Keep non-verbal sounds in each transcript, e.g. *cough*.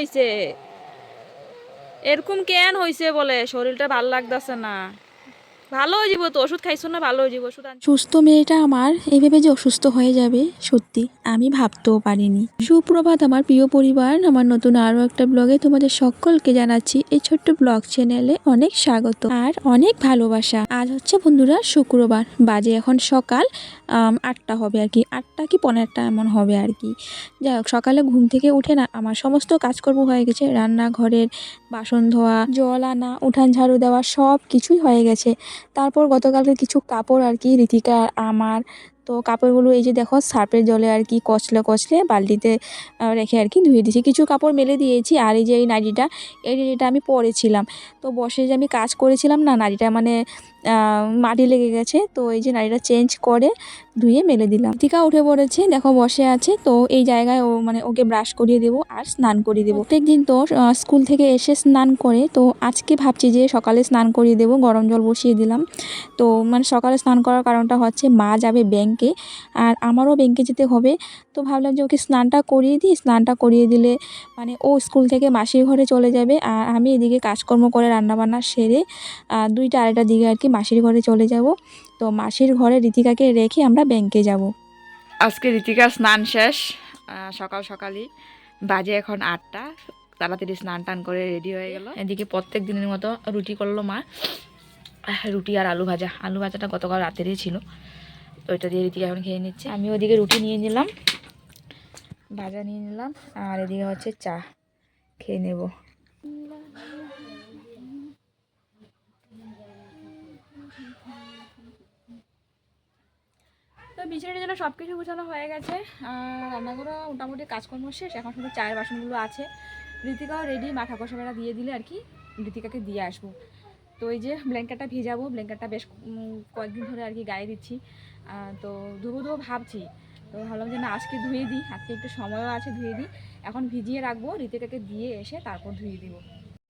হইছে। এরকম কেন হয়েছে বলে? শরীরটা ভালো লাগতেছে না। ভালো হয়ে যাব তো, ওষুধ খাইছো না ভালো হয়ে যাব? ওষুধ সুস্থ মেয়েটা আমার, এইভাবে যে অসুস্থ হয়ে যাবে, সত্যি, আমি ভাবতেও পারিনি। সুপ্রভাত, আমার প্রিয় পরিবার, আমার নতুন আরও একটা ব্লগে তোমাদের সকলকে জানাচ্ছি এই ছোট্ট ব্লগ চ্যানেলে অনেক স্বাগত আর অনেক ভালোবাসা। আজ হচ্ছে বন্ধুরা শুক্রবার, বাজে এখন সকাল আটটা হবে আর কি, আটটা কি পনেরোটা এমন হবে আর কি। যাই হোক, সকালে ঘুম থেকে উঠে না, আমার সমস্ত কাজকর্ম হয়ে গেছে, রান্নাঘরের বাসন ধোয়া, জল আনা, উঠান ঝাড়ু দেওয়া সব কিছুই হয়ে গেছে। তারপর গতকালকে কিছু কাপড় আর কি ঋতিকা আমার, তো কাপড়গুলো এই যে দেখো সার্পের জলে আর কি কচলে কচলে বালতিতে রেখে আর কি ধুয়ে দিয়েছি। কিছু কাপড় মেলে দিয়েছি আর এই যে এই নাড়িটা এই নাড়িটা আমি পরেছিলাম। তো বসে যে আমি কাজ করেছিলাম না, নাড়িটা মানে মাটি লেগে গেছে, তো এই যে নাড়িটা চেঞ্জ করে ধুয়ে মেলে দিলাম। টিকা উঠে পড়েছে, দেখো বসে আছে, তো এই জায়গায় ও মানে ওকে ব্রাশ করিয়ে দেবো আর স্নান করিয়ে দেবো। প্রত্যেক দিন তো স্কুল থেকে এসে স্নান করে, তো আজকে ভাবছি যে সকালে স্নান করিয়ে দেবো, গরম জল বসিয়ে দিলাম। তো মানে সকালে স্নান করার কারণটা হচ্ছে মা যাবে ব্যাংকে আর আমারও ব্যাংকে যেতে হবে, তো ভাবলাম যে ওকে স্নানটা করিয়ে দিই, স্নানটা করিয়ে দিলে মানে ও স্কুল থেকে মাসির ঘরে চলে যাবে, আর আমি এদিকে কাজকর্ম করে রান্নাবান্না সেরে দুইটা আড়াইটার দিকে আর কি মাসির ঘরে চলে যাব। তো মাসির ঘরে ঋতিকাকে রেখে আমরা ব্যাংকে যাব। আজকে ঋতিকা স্নান শেষ সকাল সকালই। বাজে এখন আটটা। তাড়াতাড়ি স্নান টান করে রেডি হয়ে গেল। এদিকে প্রত্যেক দিনের মতো রুটি করল মা। রুটি আর আলু ভাজা। আলু ভাজাটা গতকাল রাতেরই ছিল। ওইটা দিয়ে ঋতিকা এখন খেয়ে নিচ্ছে। আমি ওদিকে রুটি নিয়ে নিলাম। ভাজা নিয়ে নিলাম। আর এদিকে হচ্ছে চা। খেয়ে নেব। তো বিছানার যেন সব কিছু গুছানো হয়ে গেছে রান্নাঘরও মোটামুটি কাজকর্ম শেষ, এখন শুধু চায়ের বাসনগুলো আছে। ঋতিকাও রেডি মা ঠাকুর সবাইরা দিয়ে দিলে আর কি ঋতিকাকে দিয়ে আসব। তো এই যে ব্ল্যাঙ্কেটটা ভেজাবো ব্ল্যাঙ্কেটটা বেশ কয়েকদিন ধরে আর কি গায়ে দিচ্ছি। তো ধুবো ধুবো ভাবছি, তো ভাবলাম যে না, আজকে ধুয়ে দিই, আজকে একটু সময়ও আছে ধুয়ে দিই। এখন ভিজিয়ে রাখব ঋতিকাকে দিয়ে এসে তারপর ধুয়ে দিব।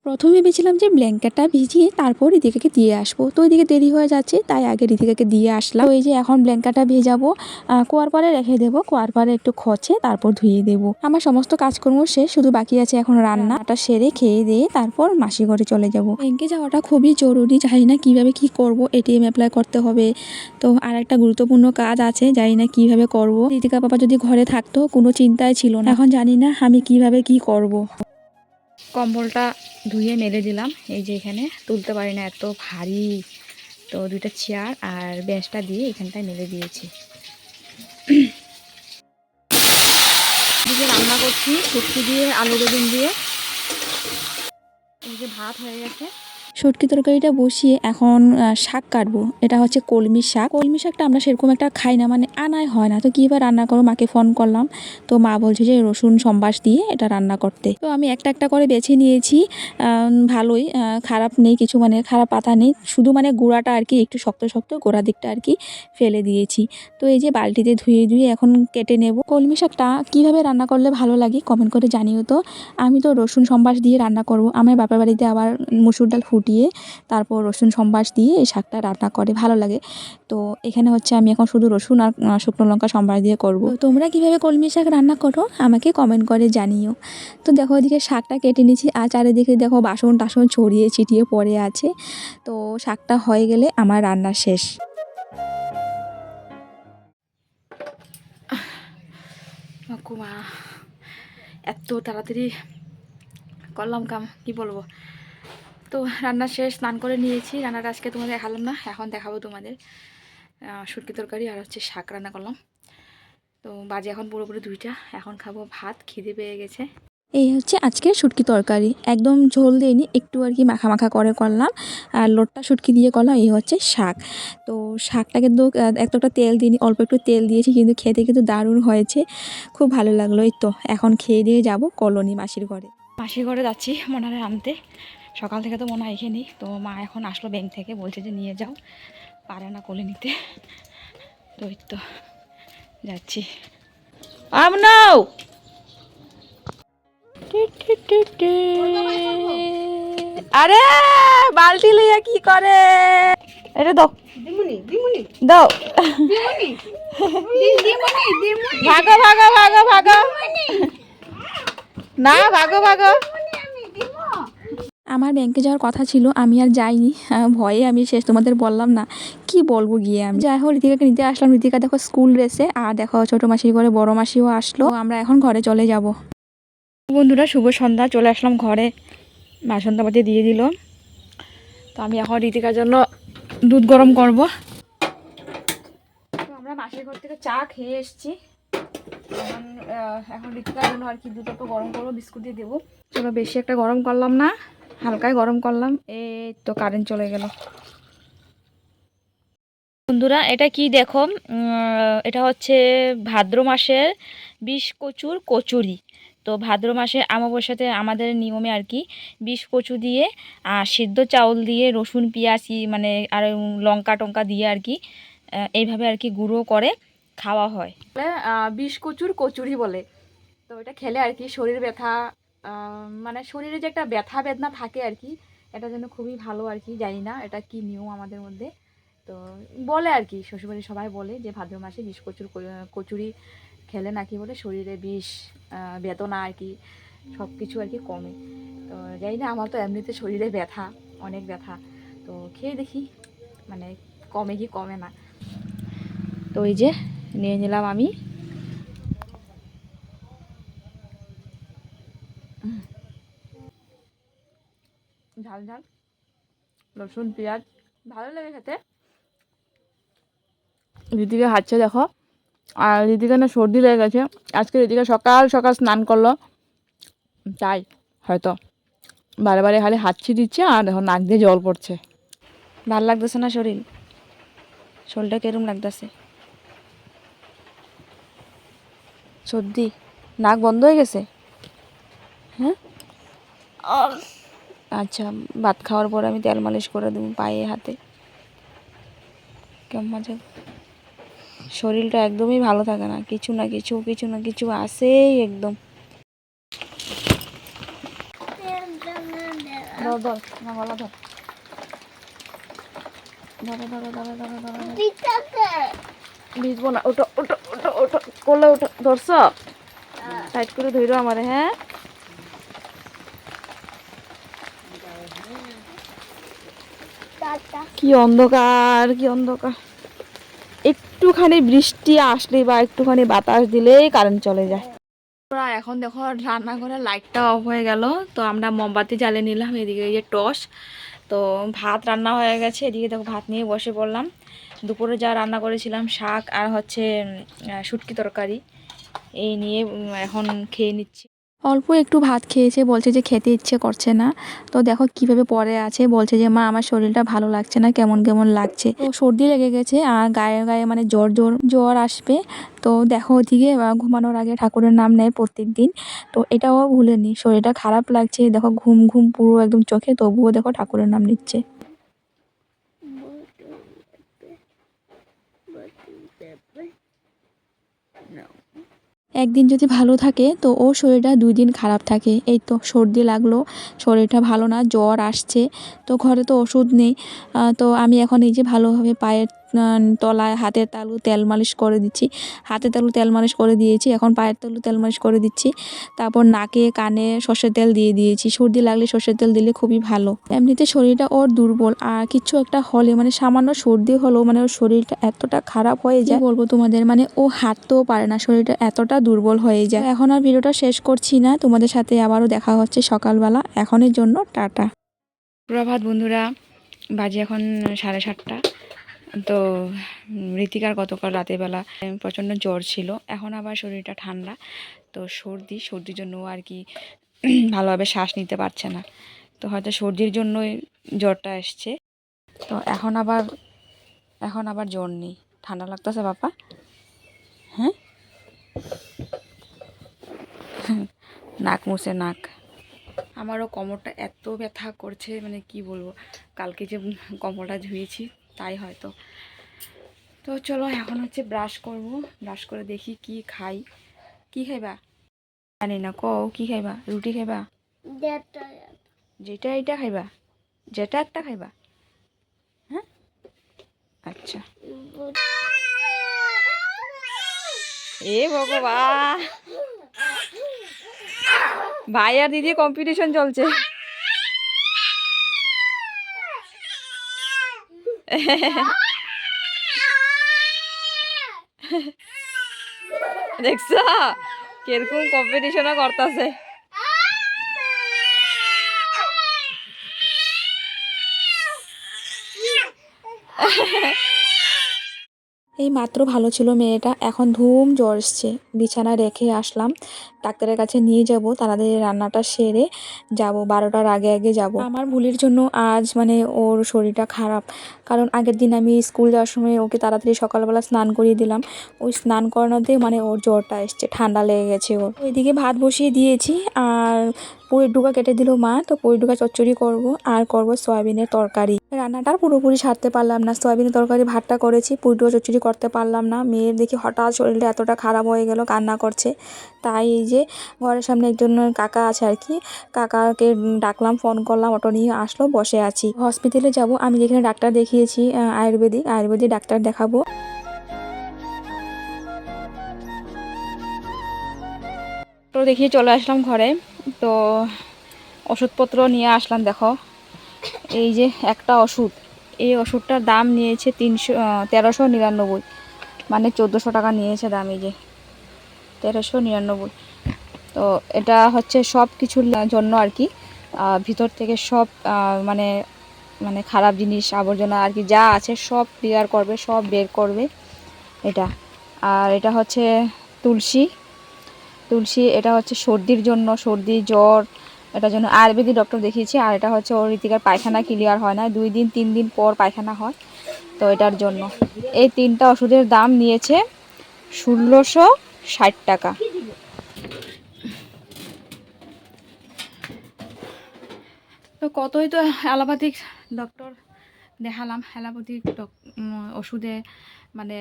প্রথমে ভেবেছিলাম যে ব্ল্যাঙ্কেটটা ভিজিয়ে তারপর ঋতিকাকে দিয়ে আসব। তো ওইদিকে দেরি হয়ে যাচ্ছে, তাই আগে ঋতিকাকে দিয়ে আসলাম। ওই যে এখন ব্ল্যাঙ্কেটটা ভেজাবো কুয়ার পরে রেখে দেবো, কুয়ার পরে একটু খচে তারপর ধুয়ে দেবো। আমার সমস্ত কাজকর্ম শেষ, শুধু বাকি আছে এখন রান্নাটা সেরে খেয়ে দিয়ে তারপর মাসি ঘরে চলে যাব। ব্যাংকে যাওয়াটা খুবই জরুরি, জানি না কীভাবে কি করব এটিএম অ্যাপ্লাই করতে হবে। তো আর একটা গুরুত্বপূর্ণ কাজ আছে, জানি না কীভাবে করব। ঋতিকা বাবা যদি ঘরে থাকতো, কোনো চিন্তাই ছিল না। এখন জানি না আমি কীভাবে কি করব। কম্বলটা ধুয়ে মেলে দিলাম। এই যে এখানে তুলতে পারি না, এত ভারী। তো দুইটা চেয়ার আর বেঞ্চটা দিয়ে এখানটায় মেলে দিয়েছি। রান্না করছি শুক্তি দিয়ে আলু বেগুন দিয়ে। এই যে ভাত হয়ে গেছে। শুটকি তরকারিটা বসিয়ে এখন শাক কাটবো। এটা হচ্ছে কলমি শাক। কলমি শাকটা আমরা সেরকম একটা খাই না মানে আনাই হয় না। তো কীভাবে রান্না করো? মাকে ফোন করলাম। তো মা বলছে যে রসুন সম্বাস দিয়ে এটা রান্না করতে। তো আমি একটা একটা করে বেছে নিয়েছি। ভালোই খারাপ নেই, কিছু মানে খারাপ পাতা নেই। শুধু মানে গোড়াটা আর কি, একটু শক্ত শক্ত গোড়া দিকটা আর কি ফেলে দিয়েছি। তো এই যে বালতিতে ধুয়ে ধুয়ে এখন কেটে নেব। কলমি শাকটা কীভাবে রান্না করলে ভালো লাগে কমেন্ট করে জানিও তো। আমি তো রসুন সম্বাস দিয়ে রান্না করব। আমার বাপের বাড়িতে আবার মুসুর ডাল ফুটিয়ে তারপর রসুন সম্বাস দিয়ে এই শাকটা রান্না করে, ভালো লাগে। তো এখানে হচ্ছে আমি এখন শুধু রসুন আর শুকনো লঙ্কা সম্বাস দিয়ে করব। তোমরা কীভাবে কলমি শাক রান্না করো আমাকে কমেন্ট করে জানিও। তো দেখো ওদিকে শাকটা কেটে নিয়েছি, আর চারিদিকে দেখো বাসন টাসন ছড়িয়ে ছিটিয়ে পড়ে আছে। তো শাকটা হয়ে গেলে আমার রান্না শেষ। এত তাড়াতাড়ি করলাম কাম, কি বলব? তো রান্না শেষ স্নান করে নিয়েছি। রান্নাটা আজকে তোমাদের দেখালাম না এখন দেখাবো তোমাদের। শুটকি তরকারি আর হচ্ছে শাক রান্না করলাম। তো বাজে এখন পুরোপুরি দুইটা এখন খাব ভাত খিদে পেয়ে গেছে। এই হচ্ছে আজকের শুটকি তরকারি। একদম ঝোল দিইনি একটু আর কি মাখা মাখা করে করলাম। আর লোটটা শুটকি দিয়ে করলাম এই হচ্ছে শাক। তো শাকটা কিন্তু আহ, এতটা তেল দিইনি অল্প একটু তেল দিয়েছি কিন্তু খেতে কিন্তু দারুণ হয়েছে। খুব ভালো লাগল এই তো। এখন খেয়ে দিয়ে যাব কলোনি মাসির ঘরে। মাসির ঘরে যাচ্ছি মনে হয় আনতে। সকাল থেকে তো মনে হয় এখানেই তো মা এখন আসলো ব্যাংক থেকে বলছে যে নিয়ে যাও। পারে না কোলে নিতে। তো এই তো যাচ্ছি। আমনাও আরে বালতি লইয়া কি করে? এটা দাও। দাও। ভাগো ভাগো ভাগো ভাগো। না ভাগো ভাগো। আমার ব্যাংকে যাওয়ার কথা ছিল, আমি আর যাইনি। ভয়ে আমি শেষ তোমাদের বললাম না। কি বলব গিয়ে আমি? যাই হোক, ঋতিকাকে নিতে আসলাম। ঋতিকা দেখো স্কুল ড্রেসে আর দেখো ছোটো মাসি করে বড় মাসিও আসলো। আমরা এখন ঘরে চলে যাব। বন্ধুরা, শুভ সন্ধ্যা। চলে আসলাম ঘরে। মা দিয়ে দিল। তো আমি এখন রীতিকার জন্য দুধ গরম করব। তো আমরা মাসির ঘর থেকে চা খেয়ে এসেছি। এখন এখন রীতিকার জন্য আর কি দুধ একটু গরম করব, বিস্কুট দিয়ে দেবো। চলো, বেশি একটা গরম করলাম না। হালকাই গরম করলাম, এই তো কারেন্ট চলে গেল। বন্ধুরা, এটা কি দেখো? এটা হচ্ছে ভাদ্র মাসের বিষ কচুর কচুরি। তো ভাদ্র মাসে অমাবস্যাতে আমাদের নিয়মে আর কি, বিষ কচু দিয়ে, আর সিদ্ধ চাউল দিয়ে, রসুন, পেঁয়াজ মানে আর লঙ্কা টঙ্কা দিয়ে আর কি এইভাবে আর কি গুঁড়ো করে খাওয়া হয়। বিষ কচুর কচুরি বলে। তো এটা খেলে আর কি শরীর ব্যথা মানে শরীরে যে একটা ব্যথা বেদনা থাকে আর কি, এটা যেন খুবই ভালো আর কি, জানি না এটা কি নিয়ম আমাদের মধ্যে। তো বলে আর কি, শ্বশুরবাড়ির সবাই বলে যে ভাদ্র মাসে বিষ কচুর কচুরি খেলে নাকি বলে শরীরে বিষ বেদনা আর কি সব কিছু আর কি কমে। তো জানি না, আমার তো এমনিতে শরীরে ব্যথা, অনেক ব্যথা। তো খেয়ে দেখি মানে কমে কি কমে না। তো এই যে নিয়ে নিলাম আমি ঝাল ঝাল রসুন পেঁয়াজ ভালো লাগে খেতে। দিদিকে হাঁটছে দেখো। আর দিদিকে না সর্দি লেগে গেছে। আজকে দিদিকে সকাল সকাল স্নান করল। তাই হয়তো বারে বারে খালি হাঁচি দিচ্ছে আর দেখো নাক দিয়ে জল পড়ছে। ভালো লাগতেছে না শরীর? শরীরটা কেরম লাগতেছে? সর্দি? নাক বন্ধ হয়ে গেছে? হ্যাঁ! আচ্ছা ভাত খাওয়ার পর আমি তেল মালিশ করে দেবো পায়ে হাতে। কেমন মজা শরীরটা একদমই ভালো থাকে না। কিছু না কিছু কিছু না কিছু আসেই একদম। ভিজবো না ওটো ওটো ওটো ওটো করলে ওটো ধরছ? টাইট করে ধরো আমারে হ্যাঁ? কি অন্ধকার কি অন্ধকার। একটুখানি বৃষ্টি আসলে বা একটুখানি বাতাস দিলেই কারেন্ট চলে যায়। ওরা এখন দেখো রান্নাঘরের লাইটটা অফ হয়ে গেল। তো আমরা মোমবাতি জ্বালিয়ে নিলাম, এদিকে এই যে টস তো ভাত রান্না হয়ে গেছে, এদিকে দেখো ভাত নিয়ে বসে পড়লাম। দুপুরে যা রান্না করেছিলাম, শাক আর হচ্ছে শুটকি তরকারি। এই নিয়ে এখন খেয়ে নিচ্ছি। অল্প একটু ভাত খেয়েছে, বলছে যে খেতে ইচ্ছে করছে না। তো দেখো কীভাবে পরে আছে, বলছে যে, মা, আমার শরীরটা ভালো লাগছে না, কেমন কেমন লাগছে? তো সর্দি লেগে গেছে আর গায়ে গায়ে মানে জ্বর জ্বর জ্বর আসবে। তো দেখো ওদিকে ঘুমানোর আগে ঠাকুরের নাম নেয় প্রত্যেক দিন তো এটাও ভুলেনি, শরীরটা খারাপ লাগছে, দেখো ঘুম ঘুম পুরো একদম চোখে, তবুও দেখো ঠাকুরের নাম নিচ্ছে। একদিন যদি ভালো থাকে, তো ও শরীরটা দুই দিন খারাপ থাকে। এই তো সর্দি লাগল, শরীরটা ভালো না, জ্বর আসছে, তো ঘরে তো ওষুধ নেই। তো আমি এখন এই যে ভালোভাবে পায়ের তলায় হাতের তালু তেল মালিশ করে দিচ্ছি। হাতের তালু তেল মালিশ করে দিয়েছি এখন পায়ের তালু তেল মালিশ করে দিচ্ছি। তারপর নাকে কানে সর্ষের তেল দিয়ে দিয়েছি। সর্দি লাগলে সর্ষের তেল দিলে খুবই ভালো। এমনিতে শরীরটা ওর দুর্বল আর কিছু একটা হলে মানে সামান্য সর্দি হলেও মানে ওর শরীরটা এতটা খারাপ হয়ে যায়। বলব তোমাদের মানে ও হাঁটতেও পারে না শরীরটা এতটা দুর্বল হয়ে যায়। এখন আর ভিডিওটা শেষ করছি না তোমাদের সাথে আবারও দেখা হচ্ছে সকালবেলা। এখনের জন্য টাটা। প্রভাত বন্ধুরা বাজে এখন সাড়ে সাতটা। তো ঋতিকার গতকাল রাতের বেলা প্রচণ্ড জ্বর ছিল। এখন আবার শরীরটা ঠান্ডা। তো সর্দি, সর্দির জন্য আর কি ভালোভাবে শ্বাস নিতে পারছে না। তো হয়তো সর্দির জন্যই জ্বরটা এসছে। তো এখন আবার এখন আবার জ্বর নেই। ঠান্ডা লাগতেছে বাপা হ্যাঁ? নাক মুছে, নাক। আমারও কোমরটা এত ব্যথা করছে মানে কি বলব? কালকে যে কোমরটা ধুয়েছি তাই হয়তো। তো চলো এখন হচ্ছে ব্রাশ করব। ব্রাশ করে দেখি কি খাই। কি খাইবা? জানি না কও কি খাইবা? রুটি খাইবা? যেটা এটা। খাইবা? যেটা একটা খাইবা? হ্যাঁ? আচ্ছা। এ ভগবান! ভাই আর দিদি কম্পিটিশন চলছে। *laughs* দেখছ? কীরকম কম্পিটিশনও করতেছে। এই মাত্র ভালো ছিল মেয়েটা, এখন ধুম জ্বর এসছে। বিছানা রেখে আসলাম। ডাক্তারের কাছে নিয়ে যাব তাড়াতাড়ি রান্নাটা সেরে যাব, বারোটার আগে আগে যাব। আমার ভুলের জন্য আজ মানে ওর শরীরটা খারাপ। কারণ আগের দিন আমি স্কুল যাওয়ার সময় ওকে তাড়াতাড়ি সকালবেলা স্নান করিয়ে দিলাম। ওই স্নান করানোতে মানে ওর জ্বরটা এসছে, ঠান্ডা লেগে গেছে ওর। ওইদিকে ভাত বসিয়ে দিয়েছি আর পুরীর ডুকা কেটে দিল মা, তো পুরীর ডুকা চচ্চড়ি করব আর করব সয়াবিনের তরকারি। রান্নাটা পুরোপুরি সারতে পারলাম না, সয়াবিনের তরকারি ভাতটা করেছি, পুরী ডুকা চচ্চড়ি করতে পারলাম না। মেয়ের দেখি হঠাৎ শরীরটা এতটা খারাপ হয়ে গেল, কান্না করছে। তাই যে ঘরের সামনে একজন কাকা আছে আর কি, কাকাকে ডাকলাম ফোন করলাম অটো নিয়ে আসলো, বসে আছি। হসপিটালে যাব। আমি যেখানে ডাক্তার দেখিয়েছি আয়ুর্বেদিক আয়ুর্বেদিক ডাক্তার দেখাবো। তো দেখিয়ে চলে আসলাম ঘরে। তো ওষুধপত্র নিয়ে আসলাম, দেখো। এই যে একটা ওষুধ। এই ওষুধটার দাম নিয়েছে তিনশো তেরোশো নিরানব্বই। মানে চোদ্দোশো টাকা নিয়েছে দাম এই যে। তেরোশো নিরানব্বই। তো এটা হচ্ছে সব কিছুর জন্য আর কি। ভিতর থেকে সব মানে মানে খারাপ জিনিস, আবর্জনা আর কি যা আছে সব ক্লিয়ার করবে, সব বের করবে। এটা। আর এটা হচ্ছে তুলসী। তুলসী, এটা হচ্ছে সর্দির জন্য, সর্দি, জ্বর এটার জন্য আয়ুর্বেদিক ডক্টর দেখিয়েছি। আর এটা হচ্ছে ওর রীতিকার পায়খানা ক্লিয়ার হয় না, দুই দিন, তিন দিন পর পায়খানা হয়। তো এটার জন্য। এই তিনটা ওষুধের দাম নিয়েছে ষোলোশো ষাট টাকা। তো কতই তো অ্যালোপ্যাথিক ডক্টর দেখালাম, অ্যালোপ্যাথিক ওষুধে মানে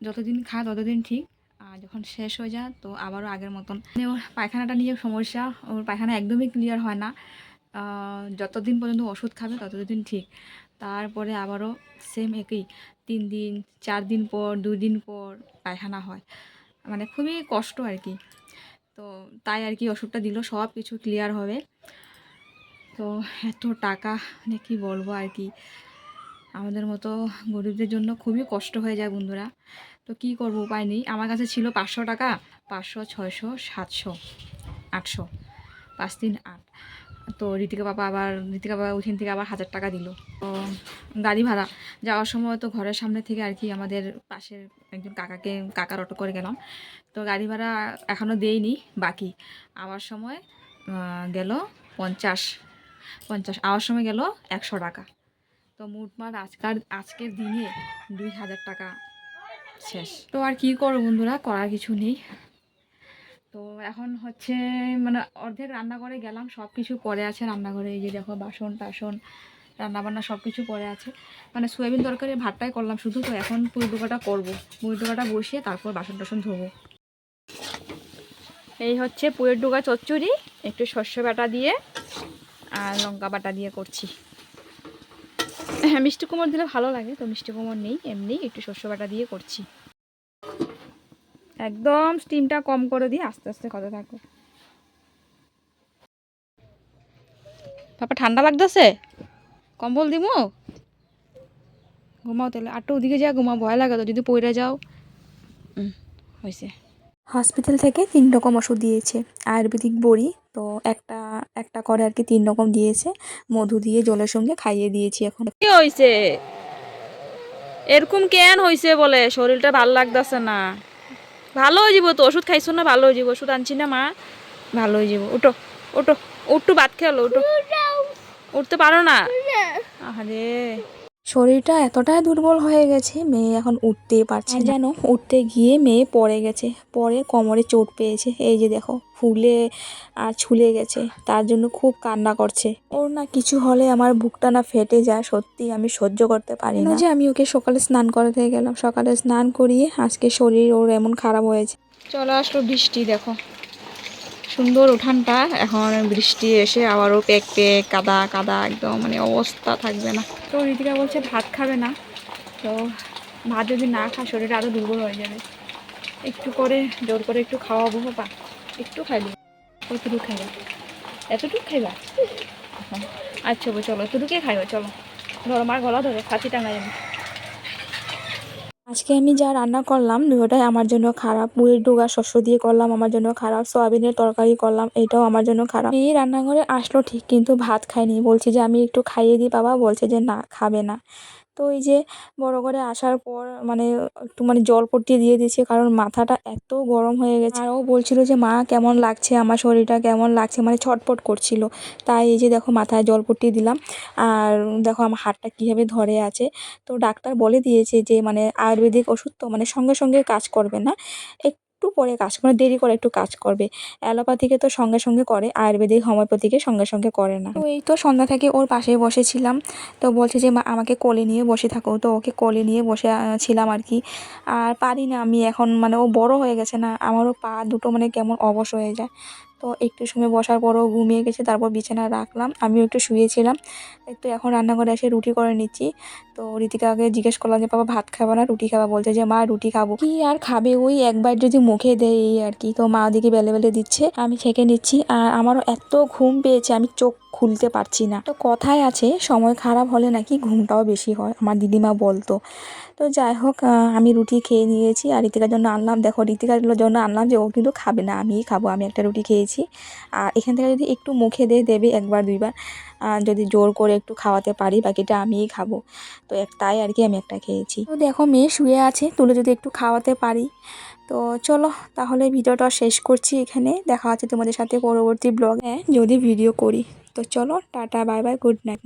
যতদিন খায় ততদিন ঠিক। আর যখন শেষ হয়ে যায় তো আবারও আগের মতন। মানে ওর পায়খানাটা নিয়ে সমস্যা, ওর পায়খানা একদমই ক্লিয়ার হয় না। যতদিন পর্যন্ত ওষুধ খাবে ততদিন ঠিক। তারপরে আবারও সেম একই, তিন দিন, চার দিন পর, দুই দিন পর পায়খানা হয়। মানে খুবই কষ্ট আর কি। তো তাই আর কি ওষুধটা দিল সব কিছু ক্লিয়ার হবে। তো এত টাকা মানে কী বলব আর কি? আমাদের মতো গরিবদের জন্য খুবই কষ্ট হয়ে যায় বন্ধুরা। তো কী করব উপায় নেই। আমার কাছে ছিল পাঁচশো টাকা, পাঁচশো, ছয়শো, সাতশো, আটশো, পাঁচ তিন আট। তো ঋতিকা বাবা আবার ঋতিকা বাবা ওইখান থেকে আবার হাজার টাকা দিল। তো গাড়ি ভাড়া। যাওয়ার সময় তো ঘরের সামনে থেকে আর কি আমাদের পাশের একজন কাকাকে, কাকার অটো করে গেলাম। তো গাড়ি ভাড়া এখনও দেইনি, বাকি। আওয়ার সময় গেল পঞ্চাশ পঞ্চাশ। আওয়ার সময় গেল একশো টাকা। তো মোটমাট আজকার, আজকের দিনে দুই হাজার টাকা শেষ। তো আর কি করো বন্ধুরা? করার কিছু নেই। তো এখন হচ্ছে মানে অর্ধেক রান্নাঘরে গেলাম সব কিছু পরে আছে রান্নাঘরে। এই যে দেখো, বাসন টাসন, রান্নাবান্না সব কিছু পরে আছে। মানে সয়াবিন তরকারি ভাতটাই করলাম শুধু, তো এখন পুরি ডোকাটা করব। পুরি ডোকাটা বসিয়ে তারপর বাসন টাসন ধোবো। এই হচ্ছে পুয়ের ডোকা চচ্চড়ি, একটু শস্য বাটা দিয়ে আর লঙ্কা বাটা দিয়ে করছি। হ্যাঁ মিষ্টি কুমড় দিলে ভালো লাগে, তো মিষ্টি কুমড় নেই, এমনি একটু শস্য বাটা দিয়ে করছি। একদম স্টিমটা কম করে দিয়ে আস্তে আস্তে কথা থাকো পাপা ঠান্ডা লাগতেছে? কম্বল দিব? ঘুমাও তাহলে আটটা ওদিকে যা ঘুমাও, ভয় লাগে তো, যদি পড়ে যাও। হয়েছে। হসপিটাল থেকে তিন রকম ওষুধ দিয়েছে, আয়ুর্বেদিক বড়ি, তো একটা একটা করে আর কি তিন রকম দিয়েছে। মধু দিয়ে জলের সঙ্গে খাইয়ে দিয়েছি এখন। কি হয়েছে এরকম কেন হয়েছে বলে? শরীরটা ভালো লাগতেছে না। ভালো হয়ে যাব তো ওষুধ খাইছো না? ভালো হয়ে যাব। ওষুধ আনছি না মা? ভালো হয়ে যাব। উঠো উঠো উঠটু ভাত খেলো উঠো। উঠতে পারো না? আরে শরীরটা এতটাই দুর্বল হয়ে গেছে মেয়ে এখন উঠতেই পারছে যেন উঠতে গিয়ে মেয়ে পড়ে গেছে পরে কোমরে চোট পেয়েছে। এই যে দেখো ফুলে আর ছুলে গেছে তার জন্য খুব কান্না করছে। ওর না কিছু হলে আমার বুকটা না ফেটে যায় সত্যি আমি সহ্য করতে পারি না। যে আমি ওকে সকালে স্নান করাতে গেলাম সকালে স্নান করিয়ে আজকে শরীর ওর এমন খারাপ হয়েছে। চলে আসলো বৃষ্টি দেখো। সুন্দর উঠানটা। এখন বৃষ্টি এসে আবারও পেক পেক, কাদা কাদা, একদম মানে অবস্থা থাকবে না। তো ঋতিকা বলছে ভাত খাবে না। তো ভাত যদি না খায়, শরীরটা আরও দুর্বল হয়ে যাবে। একটু করে, জোর করে একটু খাওয়াবো, বাবা। একটু খাইলি কতটুকু খাইবা? এতটুকু খাইবা। আচ্ছা চলো, এতটুকুই খাইবা, চলো। ধরো, মার গলা ধরো, ফাঁসি টাঙা যাবে আজকে আমি যা রান্না করলাম, দুটোটাই আমার জন্য খারাপ। মুড়ির ডোগা, শস্য দিয়ে করলাম, আমার জন্য খারাপ। সয়াবিনের তরকারি করলাম, এটাও আমার জন্য খারাপ। এই রান্নাঘরে আসলো ঠিক, কিন্তু ভাত খায়নি। বলছি যে, আমি একটু খাইয়ে দিই বাবা। বলছে যে, না, খাবে না। তো এই যে বড় করে আসার পর মানে একটু মানে জল পট্টি দিয়ে দিয়েছে, কারণ মাথাটা এত গরম হয়ে গেছে। আর ও বলছিল যে, মা, কেমন লাগছে? আমার শরীরটা কেমন লাগছে? মানে ছটপট করছিল। তাই এই যে দেখো মাথায় জল পট্টি দিলাম। আর দেখো আমার হাতটা কীভাবে ধরে আছে। তো ডাক্তার বলে দিয়েছে যে মানে আয়ুর্বেদিক ওষুধ তো মানে সঙ্গে সঙ্গে কাজ করবে না। একটু পরে কাজ মানে দেরি করে একটু কাজ করবে। অ্যালোপ্যাথিকে তো সঙ্গে সঙ্গে করে, আয়ুর্বেদিক হোমিওপ্যাথিকে সঙ্গে সঙ্গে করে না। তো এই তো সন্ধ্যা থেকে ওর পাশে বসেছিলাম। তো বলছে যে আমাকে কোলে নিয়ে বসে থাকো। তো ওকে কোলে নিয়ে বসে ছিলাম আর কি। আর পারি না আমি এখন মানে ও বড় হয়ে গেছে না, আমারও পা দুটো মানে কেমন অবশ হয়ে যায়। তো একটু সময় বসার পরও ঘুমিয়ে গেছে, তারপর বিছানা রাখলাম। আমিও একটু শুয়েছিলাম একটু এখন রান্নাঘরে এসে রুটি করে নিচ্ছি। তো ঋতিকাকে জিজ্ঞেস করলাম যে বাবা ভাত খাব না, রুটি খাবা? বলছে যে, মা, রুটি খাব। কি আর খাবে? ওই একবার যদি মুখে দেয় আর কি। তো মা ওদিকে বেলে বেলে দিচ্ছে, আমি ছেঁকে নিচ্ছি। আর আমারও এত ঘুম পেয়েছে, আমি চোখ খুলতে পারছি না। তো কথায় আছে, সময় খারাপ হলে নাকি ঘুমটাও বেশি হয়, আমার দিদিমা বলতো। তো যাই হোক আমি রুটি খেয়ে নিয়েছি আর রীতিকার জন্য আনলাম। দেখো, রীতিকার জন্য আনলাম যে ও কিন্তু খাবে না, আমিই খাব, আমি একটা রুটি খেয়েছি। আর এখান থেকে যদি একটু মুখে দিয়ে দেবে একবার, দুইবার যদি জোর করে একটু খাওয়াতে পারি, বাকিটা আমিই খাব। তো এক, তাই আর কি আমি একটা খেয়েছি। তো দেখো, মেয়ে শুয়ে আছে, তুলে যদি একটু খাওয়াতে পারি। তো চলো, তাহলে ভিডিওটা শেষ করছি এখানে। দেখা হচ্ছে তোমাদের সাথে পরবর্তী ব্লগে, যদি ভিডিও করি। তো চলো tata bye bye good night.